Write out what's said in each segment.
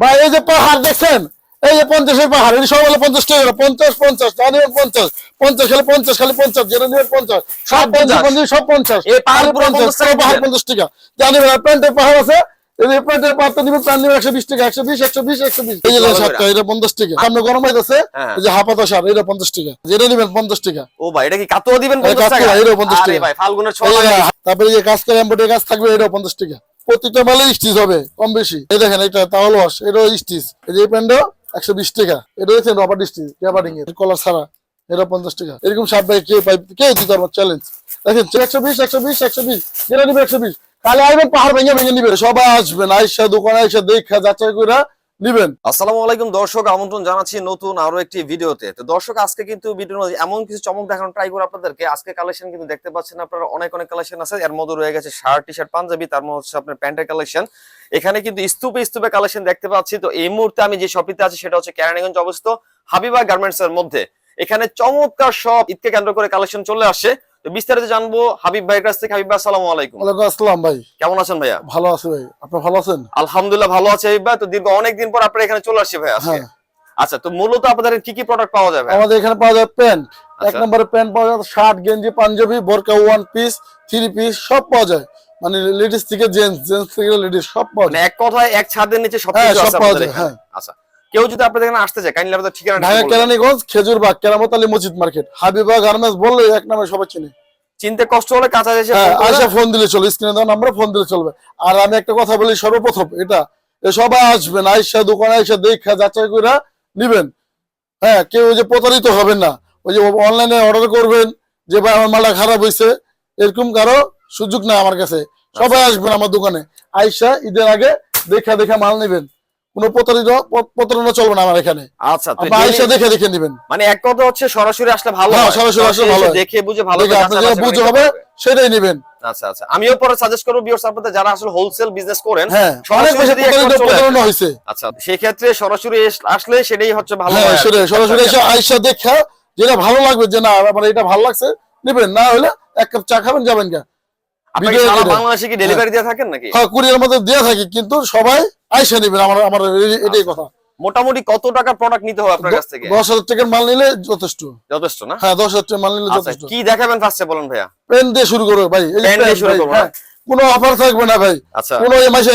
ভাই এই যে পাহাড় দেখছেন? এই যে পঞ্চাশের পাহাড় এই সব হলো পঞ্চাশ টাকা। পঞ্চাশ পঞ্চাশ নেবেন পঞ্চাশ। পঞ্চাশ খালি পঞ্চাশ খালি পঞ্চাশ যেটা নেবেন পঞ্চাশ। সব পঞ্চাশ। সব পঞ্চাশ। এই পাহাড় পঞ্চাশ পাহাড় পঞ্চাশ টাকা। যা নেবেন প্যান্টের পাহাড় আছে? প্যান্টের পাহাড়টা নেবেন প্যান্ট নেবেন একশো বিশ টাকা একশো বিশ একশো বিশ একশো বিশ। এই যে সাতটা এটা পঞ্চাশ টাকা। সামনে গরম হইতেছে হ্যাঁ। এই যে হাফাতা সার এটা পঞ্চাশ টাকা। যেটা নেবেন পঞ্চাশ টাকা। ও ভাই এটা কি কাতুয়া দিবেন এই 50 টাকা? এটাও 50 টাকা। ভাই ফাল্গুনের এই ছোঁয়া তারপরে যে কাজ করে এম্বয়ডারি কাজ থাকবে এটাও পঞ্চাশ টাকা। প্রত্যেকটা মালে স্টিচ হবে, কম বেশি। এই দেখেন, এটা তাহলে ওয়াশ স্টিচ। এই এই একশো বিশ টাকা। এটা দেখছেন রবার স্টিচ কেবারিং এর। কলার ছাড়া এটা পঞ্চাশ টাকা। এরকম সাত ভাই কে পাই কে দিতে পারব চ্যালেঞ্জ দেখেন একশো বিশ একশো বিশ একশো বিশ, যেটা নিবে একশো বিশ। কালে আসবেন পাহাড় ভেঙে ভেঙে নিবে। সবাই আসবেন আইসা দোকানে আইসা দেখা, যাচাই করে আলাইকুম দর্শক, আমন্ত্রণ জানাচ্ছি নতুন আরও একটি ভিডিওতে। তো দর্শক, আজকে কিন্তু ভিডিও এমন কিছু চমক ট্রাই করে আপনাদেরকে। আজকে কালেকশন কিন্তু দেখতে পাচ্ছেন আপনারা অনেক অনেক কালেকশন আছে। এর মধ্যে রয়ে গেছে শার্ট টি শার্ট পাঞ্জাবি, তার মধ্যে হচ্ছে আপনার প্যান্টের কালেকশন এখানে কিন্তু স্তূপে স্তূপে কালেকশন দেখতে পাচ্ছি। তো এই মুহূর্তে আমি যে শপিতে আছি, সেটা হচ্ছে কেরানীগঞ্জ অবস্থিত হাবিবা গার্মেন্টস এর মধ্যে। এখানে চমৎকার সব ঈদকে কেন্দ্র করে কালেকশন চলে আসছে তো বিস্তারিত জানব হাবিব ভাইয়ের কাছ থেকে। হাবিব ভাই আসসালামু আলাইকুম। ওয়ালাইকুম আসসালাম ভাই। কেমন আছেন ভাইয়া? ভালো আছে ভাই। আপনি ভালো আছেন? আলহামদুলিল্লাহ ভালো আছে হাবিব ভাই। তো দীর্ঘ অনেকদিন পর আপনারা এখানে চলে আসছে ভাই আজকে। হ্যাঁ। আচ্ছা তো মূলত আপনাদের কি কি প্রোডাক্ট পাওয়া যাবে আমাদের এখানে পাওয়া যায় প্যান্ট। এক আচ্ছা। নম্বরে প্যান্ট পাওয়া যায় শার্ট গেঞ্জি পাঞ্জাবি বোরকা ওয়ান পিস থ্রি পিস সব পাওয়া যায়। মানে লেডিস থেকে জেন্টস জেন্টস থেকে লেডিস সব পাওয়া মানে যায়। এক কথায় এক ছাদের নিচে সব হ্যাঁ, কিছু আছে পাওয়া যায়, হ্যাঁ। আচ্ছা। কেউ যদি আপনাদের এখানে আসতে চায় কাইন্ডলি আপনাদের ঠিকানা ঢাকা কেরানীগঞ্জ খেজুরবাগ কেরামত আলী মসজিদ মার্কেট। হাবিবা গার্মেন্টস বললে এক নামে সবাই চিনে। চিনতে কষ্ট হলে কাঁচা এসে হ্যাঁ। আয়সা ফোন দিলে চলবে স্ক্রিনে দেওয়া নাম্বারে ফোন দিলে চলবে। আর আমি একটা কথা বলি সর্বপ্রথম এটা সবাই আসবেন আয়সা দোকানে আয়সা দেখা যাচাই করে নিবেন। হ্যাঁ কেউ ওই যে প্রতারিত হবেন না। ওই যে অনলাইনে অর্ডার করবেন যে ভাই আমার মালটা খারাপ হয়েছে এরকম কারও সুযোগ নাই আমার কাছে। সবাই আসবেন আমার দোকানে। আয়সা ঈদের আগে দেখা দেখা মাল নেবেন। কোনো প্রতারিত প্রতারণা চলবে না আমার এখানে। আচ্ছা আপনি দেখে দেখে নিবেন। মানে এক কথা হচ্ছে সরাসরি আসলে ভালো হ্যাঁ। সরাসরি আসলে ভালো দেখে বুঝে ভালো আপনি যেটা বুঝতে হবে সেটাই নিবেন। আচ্ছা আচ্ছা। আমিও পরে সাজেস্ট করব ভিউয়ার্স আপনাদের যারা আসলে হোলসেল বিজনেস করেন হ্যাঁ সরাসরি। প্রতারণা হয়েছে। আচ্ছা সেই ক্ষেত্রে সরাসরি আসলে সেটাই হচ্ছে ভালো হ্যাঁ সেটাই। সরাসরি আচ্ছা, এসে আইসা দেখা যেটা ভালো লাগবে যে না আমার এটা ভালো লাগছে নেবেন। না হলে এক কাপ চা খাবেন যাবেন গা। করে। বাংলাদেশে কি ডেলিভারি দিয়ে থাকেন নাকি? হ্যাঁ কুরিয়ার মধ্যে দেওয়া থাকি কিন্তু সবাই আইসা নেবেন আমার আমার এটাই কথা। মোটামুটি কত টাকার প্রোডাক্ট নিতে হবে আপনার কাছ থেকে? দশ হাজার টাকার মাল নিলে যথেষ্ট। যথেষ্ট না? হ্যাঁ দশ হাজার টাকার মাল নিলে আচ্ছা যথেষ্ট। কি দেখাবেন ফার্স্টে বলেন ভাইয়া? পেন দিয়ে শুরু করো ভাই এই যে দিয়ে শুরু করব, হ্যাঁ। কোনো অফার থাকবে না ভাই। আচ্ছা। কোনো এই মাসে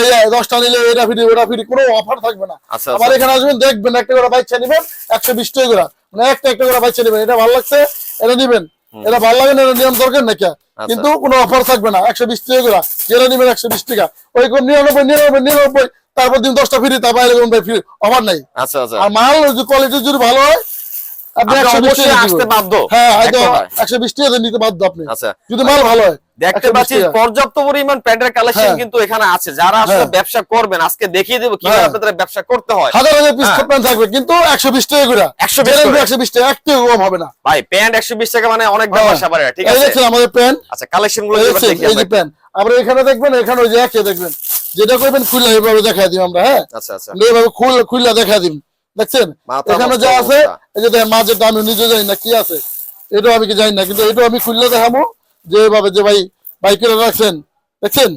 নিলে এটা ফ্রি ওটা ফ্রি কোনো অফার থাকবে না। আচ্ছা আচ্ছা। এখানে আসবেন দেখবেন একটা করে বাচ্চা নেবেন একশো বিশ টাকা করে। মানে একটা একটা করে বাচ্চা নেবেন এটা ভালো লাগছে এটা নিবেন। এটা ভালো লাগে না এটা নিয়ম দরকার নাকি? আচ্ছা। কিন্তু কোনো অফার থাকবে না একশো বিশ টাকা করে। যেটা নিবেন একশো বিশ টাকা। ওই কোন নিরানব্বই নিরানব্বই নিরানব্বই। তারপর দিন দশটা ফ্রি তারপর ফ্রি। অফার নাই। আচ্ছা আচ্ছা। আর মাল কোয়ালিটি যদি ভালো হয় আপনি আপনি একশো বিশ অবশ্যই আসতে বাধ্য। হ্যাঁ হয়তো একশো বিশ টাকা নিতে বাধ্য আপনি। আচ্ছা। যদি মাল ভালো হয় দেখতে পাচ্ছি পর্যাপ্ত পরিমাণ প্যান্টের কালেকশন। কিন্তু এখানে আছে। যারা আসলে। ব্যবসা করবেন আজকে দেখিয়ে দেবো কীভাবে হ্যাঁ। আপনাদের ব্যবসা করতে হয়। হাজার হাজার পিস হ্যাঁ। প্যান্ট থাকবে কিন্তু টাকা করে। 120 কম হবে না। ভাই প্যান্ট একশো বিশ টাকা মানে অনেক হ্যাঁ। এই আমাদের প্যান্ট। আচ্ছা কালেকশনগুলো এই যে প্যান্ট। আমরা এখানে দেখবেন এখানে ওই যে একে দেখবেন। যেটা করবেন খুললে এইভাবে দেখা দিই আমরা হ্যাঁ? আচ্ছা আচ্ছা। এইভাবে খুল খুললে দেখা দিন দেখছেন? এখানে যা আছে এই যে দেখেন মাঝেটা আমি নিজে জানি না কি আছে এটাও আমি কি জানি না কিন্তু এটাও আমি খুললে দেখাবো যে এইভাবে যে ভাই বাইকের রাখছেন দেখছেন?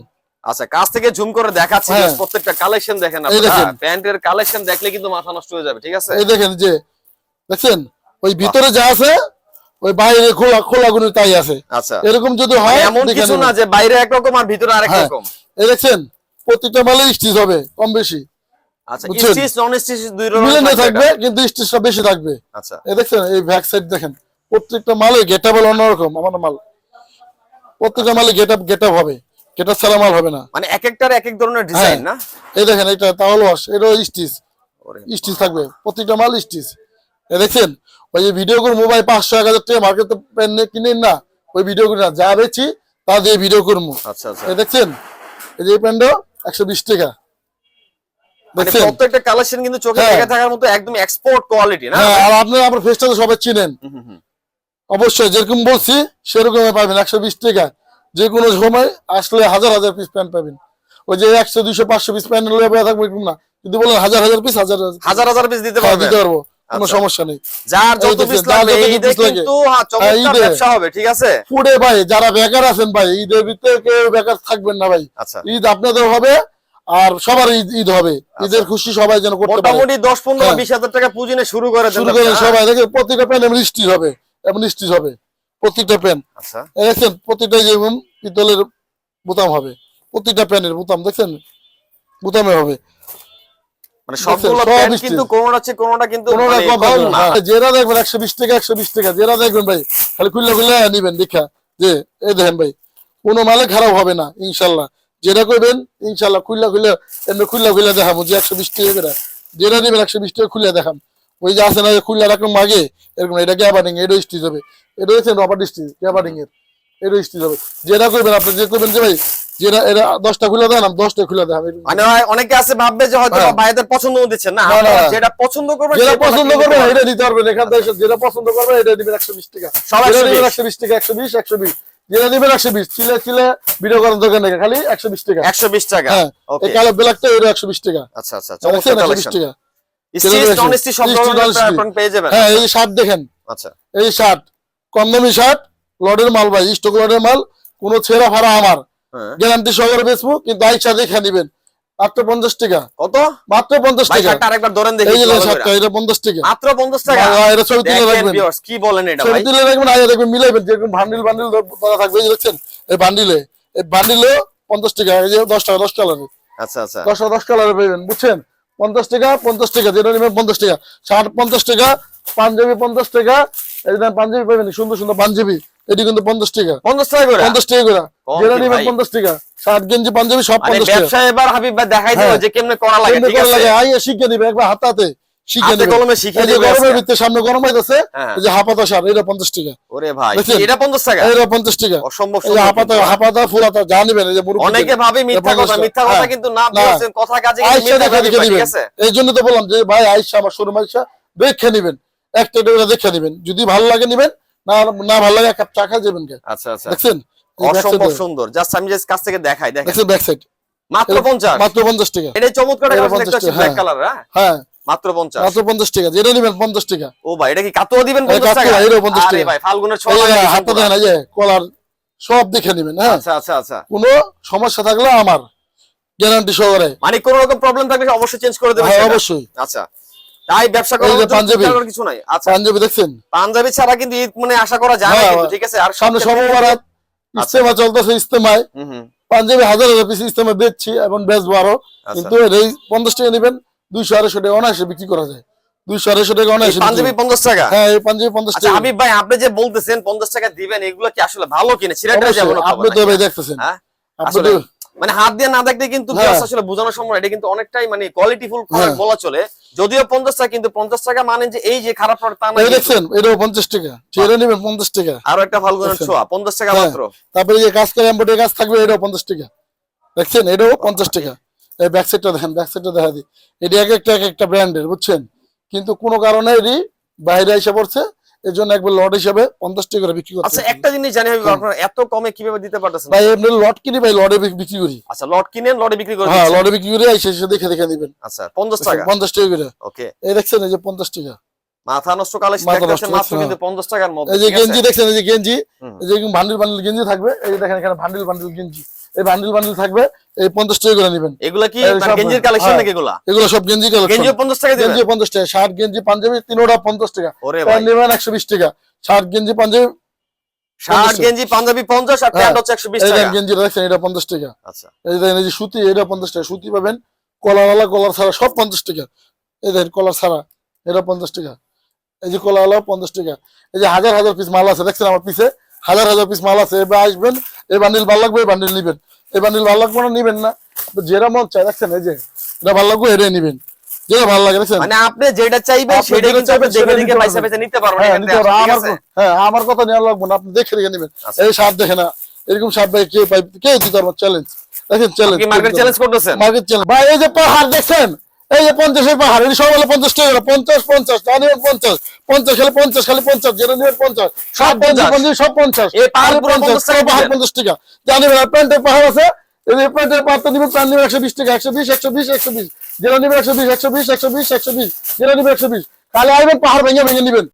আচ্ছা কাছ থেকে জুম করে দেখাচ্ছি হ্যাঁ। প্রত্যেকটা কালেকশন দেখেন। আপনারা। প্যান্টের কালেকশন দেখলে কিন্তু মাথা নষ্ট হয়ে যাবে ঠিক আছে? এই দেখেন যে দেখছেন? ওই ভিতরে যা আছে ওই বাইরে খোলা খোলা গুলো তাই আছে। আচ্ছা। এরকম যদি মানে হয় এমন কিছু না যে বাইরে একরকম আর ভিতরে আরেক হ্যাঁ। রকম। এই দেখছেন? প্রত্যেকটা মালে স্টিচ হবে কম বেশি। আচ্ছা? স্টিচ নন স্টিচ দুই মিলে থাকবে। কিন্তু স্টিচটা বেশি থাকবে। আচ্ছা। এই দেখছেন এই ব্যাক সাইড দেখেন প্রত্যেকটা মালে গেটাবল অন্যরকম আমার মাল। প্রত্যেকটা মালে গেটআপ গেটআপ হবে গেটআপ ছাড়া মাল হবে না। মানে এক একটার এক এক ধরনের ডিজাইন না? এই দেখেন এটা তাহলে ওয়াশ এটাও স্টিচ। স্টিচ থাকবে প্রত্যেকটা মাল স্টিচ। এই দেখছেন ওই যে ভিডিও করে মোবাইল পাঁচশো এক হাজার টাকা মার্কেট কিনেন না ওই ভিডিও করে না যা বেছি তা দিয়ে ভিডিও করব আচ্ছা আচ্ছা। দেখছেন এই যে এই প্যান্টও একশো বিশ টাকা। মানে প্রত্যেকটা কালেকশন কিন্তু চোখে হ্যাঁ। দেখে থাকার মতো একদম এক্সপোর্ট কোয়ালিটি না? হ্যাঁ আর আপনার ফেসটা তো সবাই চিনেন। অবশ্যই যেরকম বলছি সেরকম পাবেন একশো বিশ টাকা। যে কোনো সময় আসলে হাজার হাজার পিস প্যান্ট পাবেন। ওই যে একশো দুইশো পাঁচশো পিস প্যান্ট থাকব না। যদি বলেন হাজার হাজার পিস হাজার হাজার হাজার পিস দিতে হ্যাঁ, পারবে দিতে পারব। কোনো আচ্ছা। সমস্যা নেই। যার যত পিস লাগবে ঈদে কিন্তু চমৎকার ব্যবসা হবে ঠিক আছে? ভাই যারা বেকার আছেন ভাই ঈদের ভিতরে কেউ বেকার থাকবেন না ভাই। আচ্ছা। ঈদ আপনাদের হবে আর সবার ঈদ হবে। ঈদের খুশি সবাই যেন করতে পারে। মোটামুটি দশ পনেরো হ্যাঁ। বিশ হাজার টাকা পুঁজি নিয়ে শুরু করে শুরু করে সবাই। দেখে প্রতিটা প্যান এমন স্টিচ হবে এমন স্টিচ হবে প্রত্যেকটা প্যান। আচ্ছা। দেখছেন প্রতিটা যেমন পিতলের বোতাম হবে প্রতিটা প্যানের বোতাম দেখছেন? বোতামে হবে। মানে সবগুলো প্যান্ট কিন্তু কোনোটা হচ্ছে কোনোটা কিন্তু কোনোটা কম কম হবে না। না। যেটা দেখবেন একশো বিশ টাকা একশো বিশ টাকা যেটা দেখবেন ভাই খালি খুললে খুললে নিবেন দেখা। যে এই দেখেন ভাই কোনো মালে খারাপ হবে না ইনশাল্লাহ। যেটা করবেন ইনশাল্লাহ খুললা খুললে এমনি খুললা খুললে দেখাবো যে একশো বিশ টাকা করে। যেটা নেবেন একশো বিশ টাকা খুলে দেখাম। ওই যে আছে না যে খুললা রাখলাম আগে এরকম এটা গ্যাবার্ডিং এটা স্টিচ হবে। এটা হচ্ছে রবার স্টিচ গ্যাবার্ডিং এর এটা স্টিচ হবে। যেটা করবেন আপনি যে করবেন যে ভাই যেটা এটা দশটা খুলে দেন আমি দশটা খুলে মানে অনেকে আছে ভাববে যে হয়তো হ্যাঁ। ভাইদের পছন্দ দিচ্ছেন না। না। যেটা পছন্দ করবেন যেটা সেটা পছন্দ কিনতে এটা নিতে পারবেন। এখান থেকে যেটা পছন্দ করবেন এটা দিবেন একশো বিশ টাকা। সব যেটা 120 দিবেন একশো বিশ টাকা একশো বিশ একশো বিশ। যেটা দিবেন একশো বিশ চিলে চিলে ভিডিও করার দোকান থেকে খালি একশো বিশ টাকা। একশো বিশ টাকা। হ্যাঁ এই কালো ব্ল্যাকটা এটা একশো বিশ টাকা। আচ্ছা আচ্ছা একশো বিশ টাকা। হ্যাঁ এই শার্ট দেখেন। আচ্ছা। এই শার্ট কম দামি শার্ট লডের মাল ভাই স্টক লডের মাল কোনো ছেঁড়া ফাড়া আমার। গ্যারান্টি সহকারে বেচবো কিন্তু আইসা দেখে নিবেন। মাত্র পঞ্চাশ টাকা। কত? মাত্র পঞ্চাশ ভাই টাকা। শার্টটা আরেকবার ধরেন দেখি এই যে ভালো করে। শার্টটা এটা পঞ্চাশ টাকা। মাত্র পঞ্চাশ টাকা? হ্যাঁ, এটা ছবি তুলে রাখবেন। কি বলেন এটা ছবি তুলে রাখবেন আগে দেখবেন মিলাইবেন যেরকম বান্ডিল বান্ডিল করা থাকবে দেখছেন? এই বান্ডিলে এই বান্ডিলে পঞ্চাশ টাকা এই যে দশ টাকা দশ কালারে আচ্ছা আচ্ছা। দশ টাকা দশ কালারে পাবেন বুঝছেন? পঞ্চাশ টাকা পঞ্চাশ টাকা যেটা নেবেন পঞ্চাশ টাকা। শার্ট পঞ্চাশ টাকা পাঞ্জাবি পঞ্চাশ টাকা এই পাঞ্জাবি পাবেন সুন্দর সুন্দর পাঞ্জাবি। এটি কিন্তু পঞ্চাশ টাকা। পঞ্চাশ টাকা করে? পঞ্চাশ টাকা করে। যেটা কি পঞ্চাশ টাকা। শার্ট গেঞ্জি পাঞ্জাবি সব পঞ্চাশ টাকা। এবার হাবিব ভাই দেখাই দিল হ্যাঁ। যে কেমনে করা লাগে ঠিক আছে? আইয়া শিখে দিবে একবার হাতাতে শিখে হাতে কলমে শিখিয়ে এই গরমের ভিতরে সামনে গরম হইতেছে হ্যাঁ। এই যে হাপাতা শার্ট এটা পঞ্চাশ টাকা। ওরে ভাই এটা পঞ্চাশ টাকা? এটা পঞ্চাশ টাকা। অসম্ভব এই যে সুন্দর হাপাতা হাপাতা ফুরাতা যা নিবেন এই যে অনেকে ভাবে মিথ্যা কথা মিথ্যা কথা হ্যাঁ। কিন্তু না। বলছেন কথা কাজে মিথ্যা কথা ঠিক আছে? এই জন্য তো বললাম যে ভাই আইসা আমার শোরুম আইসা দেখে নিবেন। একটা দেখে নিবেন। যদি ভালো লাগে নিবেন না না ভালো লাগে কাপ চা খাই যাবেন আচ্ছা আচ্ছা। দেখছেন? অসম্ভব সুন্দর। জাস্ট আমি জাস্ট কাছ থেকে দেখাই দেখেন। ব্যাক সাইড মাত্র পঞ্চাশ। মাত্র পঞ্চাশ টাকা। এটাই চমৎকার এটা 50 টাকা, ব্ল্যাক। কালার হ্যাঁ? হ্যাঁ। মাত্র পঞ্চাশ। মাত্র পঞ্চাশ টাকা। যেটা নিবেন পঞ্চাশ টাকা। ও ভাই এটা কি কাতুয়া দিবেন এই পঞ্চাশ টাকা? কাতুয়া, এটাও 50 আরে টাকা। ভাই ফাল্গুনের হাতে এই যে কলার সব দেখে নিবেন হ্যাঁ? আচ্ছা আচ্ছা আচ্ছা। কোনো সমস্যা থাকলে আমার। গ্যারান্টি সহকারে। মানে কোন রকম প্রবলেম থাকলে অবশ্যই চেঞ্জ করে দেবেন হ্যাঁ অবশ্যই। আচ্ছা। তাই ব্যবসা করার পাঞ্জাবি। কিছু নাই। আচ্ছা। পাঞ্জাবি দেখছেন? পাঞ্জাবি ছাড়া কিন্তু ঈদ মানে আশা করা যায় না হ্যাঁ, কিন্তু ঠিক আছে? আর সামনে ইস্তেমা চলতেছে ইস্তেমায় পাঞ্জাবি হাজার হাজার পিস ইস্তেমা বেচছি এবং বেচবো আরও। আচ্ছা। কিন্তু এই পঞ্চাশ টাকা নেবেন দুইশো আড়াইশো টাকা অনায়াসে বিক্রি করা যায়। দুইশো আড়াইশো টাকা অনায়াসে পাঞ্জাবি পঞ্চাশ টাকা? হ্যাঁ এই পাঞ্জাবি পঞ্চাশ আচ্ছা টাকা। হাবিব ভাই আপনি যে বলতেছেন পঞ্চাশ টাকা দিবেন এগুলো কি আসলে ভালো কিনা? সিরাটা আপনি তো ভাই দেখতেছেন। হ্যাঁ? আপনি মানে হাত দিয়ে না দেখলে কিন্তু হ্যাঁ। আসলে বোঝানোর সময় এটা কিন্তু অনেকটাই মানে কোয়ালিটিফুল হ্যাঁ। বলা চলে। যদিও পঞ্চাশ টাকা কিন্তু পঞ্চাশ টাকা মানে যে এই যে খারাপ তা না দেখছেন এটাও পঞ্চাশ টাকা। যেটা নেবেন পঞ্চাশ টাকা। আরও একটা ফাল্গুনের? ছোঁয়া পঞ্চাশ টাকা হ্যাঁ। মাত্র। তারপরে যে কাজ করে এম্বয়ডারি কাজ থাকবে এটাও পঞ্চাশ টাকা। দেখছেন এটাও পঞ্চাশ টাকা। এই ব্যাক সাইডটা দেখেন ব্যাক সাইডটা দেখা দিই। এটি এক একটা এক একটা ব্র্যান্ডের বুঝছেন? কিন্তু কোনো কারণে এটি বাইরে এসে পড়ছে। এর জন্য একবার লট হিসাবে পঞ্চাশ টাকা করে বিক্রি আচ্ছা একটা জিনিস জানি। আপনারা এত কমে কীভাবে দিতে পারতেছেন? ভাই এমনি লট কিনি ভাই লটে বিক্রি করি। আচ্ছা লট কিনেন লটে বিক্রি করে হ্যাঁ লটে বিক্রি করে এসে এসে দেখে দেখে দিবেন আচ্ছা পঞ্চাশ টাকা? পঞ্চাশ টাকা করে। ওকে। এই দেখছেন এই যে পঞ্চাশ টাকা। মাথা নষ্ট কালেকশন দেখতেছেন মাত্র হ্যাঁ। কিন্তু টাকার মধ্যে এই যে গেঞ্জি দেখছেন এই যে গেঞ্জি। এই যে বান্ডিল বান্ডিল গেঞ্জি থাকবে এই দেখেন এখানে বান্ডিল বান্ডিল গেঞ্জি। এই বান্ডিল বান্ডিল থাকবে এই পঞ্চাশ টাকা করে নেবেন। এগুলা কি মানে গেঞ্জির কালেকশন হ্যাঁ। নাকি এগুলা? এগুলো সব গেঞ্জি কালেকশন গেঞ্জিও পঞ্চাশ টাকা দিবেন? গেঞ্জি পঞ্চাশ টাকা শার্ট গেঞ্জি পাঞ্জাবি তিনোটা টাকা। প্যান্ট নেবেন একশো বিশ টাকা। শার্ট গেঞ্জি পাঞ্জাবি শার্ট গেঞ্জি পাঞ্জাবি পঞ্চাশ আর। প্যান্ট হচ্ছে একশো বিশ এই গেঞ্জি দেখছেন এটা পঞ্চাশ টাকা। আচ্ছা। এই দেখেন এই যে সুতি এটা পঞ্চাশ টাকা। সুতি পাবেন কলার ছাড়া সব পঞ্চাশ টাকা। এই দেখেন কলার ছাড়া এটা পঞ্চাশ টাকা। এই যে কলাওয়ালা টাকা। এই যে হাজার হাজার পিস মাল আছে। দেখছেন আমার পিছে হাজার হাজার পিস মাল আছে। এবার আসবেন এই বান্ডিল ভালো লাগবে এই বান্ডিল নিবেন। এই বান্ডিল ভালো লাগবে না নিবেন না। তো যেটা মন চাই দেখছেন এই যে এটা ভালো লাগবে এটাই নিবেন। যেটা ভালো লাগে দেখছেন? মানে আপনি যেটা চাইবেন সেটা যেটা কিন্তু আপনি দেখে দেখে পয়সা পয়সা নিতে পারবেন হ্যাঁ আমার হ্যাঁ আমার কথা নেওয়া লাগবে না আপনি দেখে দেখে নেবেন। আচ্ছা। এই শার্ট দেখে না এরকম সাপ ভাই কে পাই কেউ দিতে পারব চ্যালেঞ্জ দেখেন চ্যালেঞ্জ মার্কেট চ্যালেঞ্জ করতেছেন? মার্কেট চ্যালেঞ্জ ভাই এই যে পাহাড় দেখছেন? এই যে পঞ্চাশের পাহাড় এই সব হলো পঞ্চাশ টাকা। পঞ্চাশ পঞ্চাশ নেবেন পঞ্চাশ। পঞ্চাশ খালি পঞ্চাশ খালি পঞ্চাশ যেটা নিয়ে পঞ্চাশ। সব পঞ্চাশ। পঞ্চাশ সব পঞ্চাশ। এই পাহাড় পঞ্চাশ 50 টাকা পুরো পাহাড় পঞ্চাশ টাকা যা নেবেন প্যান্টের পাহাড় আছে? প্যান্টের পাহাড়টা নেবেন প্যান্ট নেবেন একশো বিশ টাকা একশো বিশ একশো বিশ একশো বিশ। যেটা নেবেন একশো বিশ একশো বিশ একশো বিশ একশো বিশ যেটা নেবেন একশো বিশ। খালি আসবেন পাহাড় ভেঙে ভেঙে নেবেন।